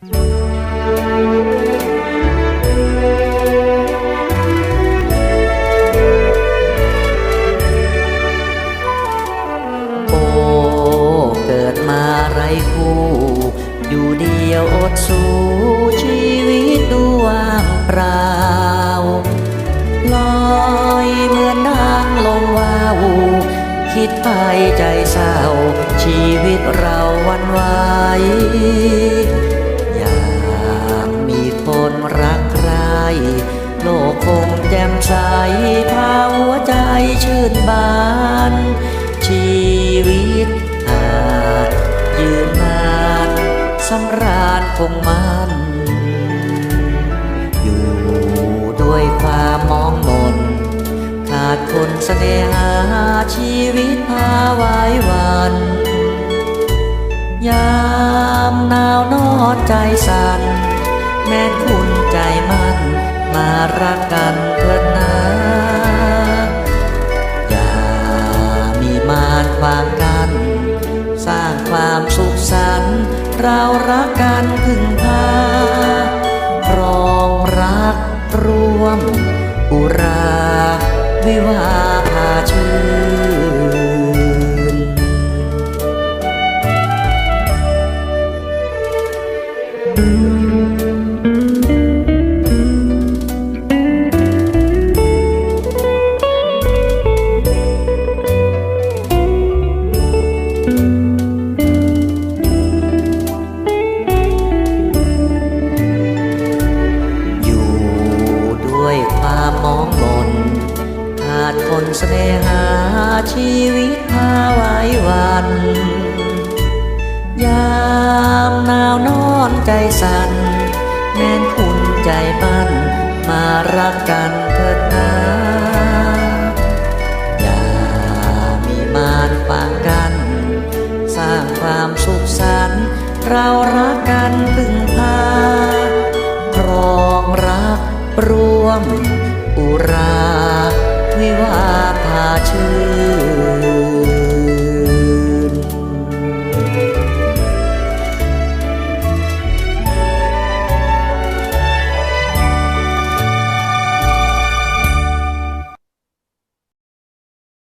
โอ้เกิดมาไรคู่ อยู่เดียวอดสู้ชีวิตดูว่างเปล่าลอยเหมือนนางลงวาวคิดไปใจเศร้า ชีวิตเราวันไหว ใสพาหัวใจชื่นบาน ชีวิตอาจยืนนานสำราญคงมัน อยู่ด้วยความมองมน ขาดคนเสน่หาชีวิตพาไว้วัน ยามหนาวนอนใจสั่นแม้คุณใจมันมารักกัน วางกัน สร้างความสุขสันต์เรารักกันพึ่งพารองรักร่วม อุราวิวาพาชื่นอ เสน่หาชีวิตพาไว้วัน ยามหนาวนอนใจสั่นแม้นคุณใจมันมารักกันเถิดนะอย่ามีมารปางกัน สร้างความสุขสันต์เรารักกันพึ่งพาครองรักร่วมอุราวิวา watching.